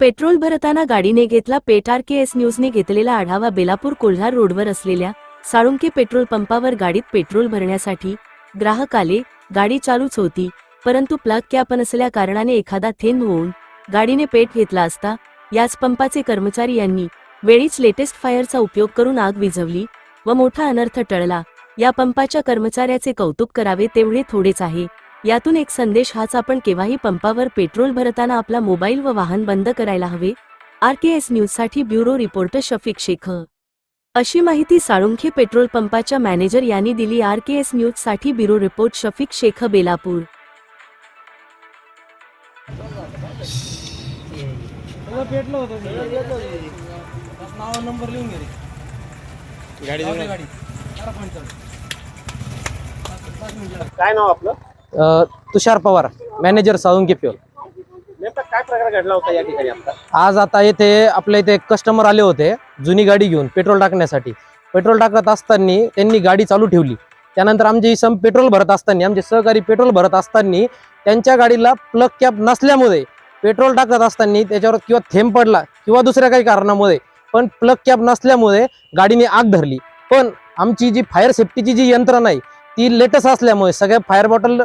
Petrol भरताना गाडीने घेतला पेट आर के एस न्यूजने घेतलेला आढावा बेलापूर कोल्हार रोडवर असलेल्या साळुंके पेट्रोल पंपावर गाडीत पेट्रोल भरण्यासाठी ग्राहक आले गाडी चालूच होती परंतु प्लग कॅप नसल्या कारणाने एखादा थेंब होऊन गाडीने पेट घेतला असता याच पंपाचे कर्मचारी यांनी वेळीच लेटेस्ट फायरचा उपयोग करून आग विझवली व मोठा अनर्थ टळला. या पंपाच्या कर्मचाऱ्याचे कौतुक करावे तेवढे थोडेच आहे. यातून एक संदेश हाच आपण केव्हाही पंपावर पेट्रोल भरताना आपला मोबाईल व वाहन बंद करायला हवे. आर के एस न्यूजसाठी ब्युरो रिपोर्टर शफिक शेख अशी माहिती साळुंखे पेट्रोल पंपाच्या मॅनेजर यांनी दिली आर के एस न्यूजसाठी bureau report Shafiq Shaikh Belapur. Number लिहून गाडी काय नाव आपलं? तुषार पवार मॅनेजर साळुंके फ्युअल नेमका काय प्रकार घडला होता या ठिकाणी आता आज आता येथे आपल्या इथे कस्टमर आले होते जुनी गाडी घेऊन पेट्रोल टाकण्यासाठी. पेट्रोल टाकत असताना त्यांनी गाडी चालू ठेवली. त्यानंतर आमचे सम पेट्रोल भरत असताना आमचे सहकारी पेट्रोल भरत असताना त्यांच्या गाडीला प्लग कॅप नसल्यामुळे पेट्रोल टाकत असताना त्याच्यावर किंवा थेंब पडला किंवा दुसऱ्या काही कारणामुळे पण प्लग कॅप नसल्यामुळे गाडीने आग धरली. पण आमची जी फायर सेफ्टीची जी यंत्रणा आहे ती लेटेस्ट असल्यामुळे सगळ्या फायर बॉटल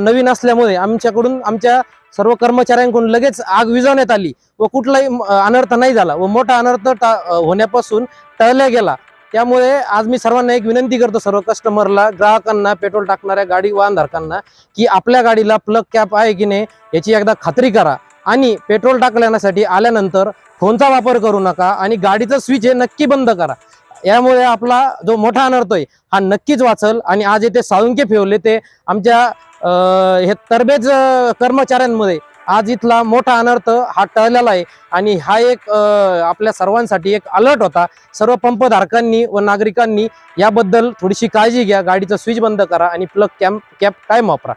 नवीन असल्यामुळे आमच्याकडून आमच्या सर्व कर्मचाऱ्यांकडून लगेच आग विजवण्यात आली व कुठलाही अनर्थ नाही झाला व मोठा अनर्थ टा- होण्यापासून टळल्या गेला. त्यामुळे आज मी सर्वांना एक विनंती करतो सर्व कस्टमरला ग्राहकांना पेट्रोल टाकणाऱ्या गाडी वाहनधारकांना की आपल्या गाडीला प्लग कॅप आहे की नाही याची एकदा खात्री करा आणि पेट्रोल टाकल्यासाठी आल्यानंतर फोनचा वापर करू नका आणि गाडीचं स्विच हे नक्की बंद करा. यामुळे आपला जो मोठा अनर्थ आहे हा नक्कीच वाचल. आणि आज येथे साळुंके फिरवले ते आमच्या हे तरबेज कर्मचाऱ्यांमध्ये. आज इथला मोठा अनर्थ हा टळलेला आहे. आणि हा एक आपल्या सर्वांसाठी एक अलर्ट होता. सर्व पंपधारकांनी व नागरिकांनी याबद्दल थोडीशी काळजी घ्या. गाडीचं स्विच बंद करा आणि प्लग कॅम्प कॅप कायम वापरा.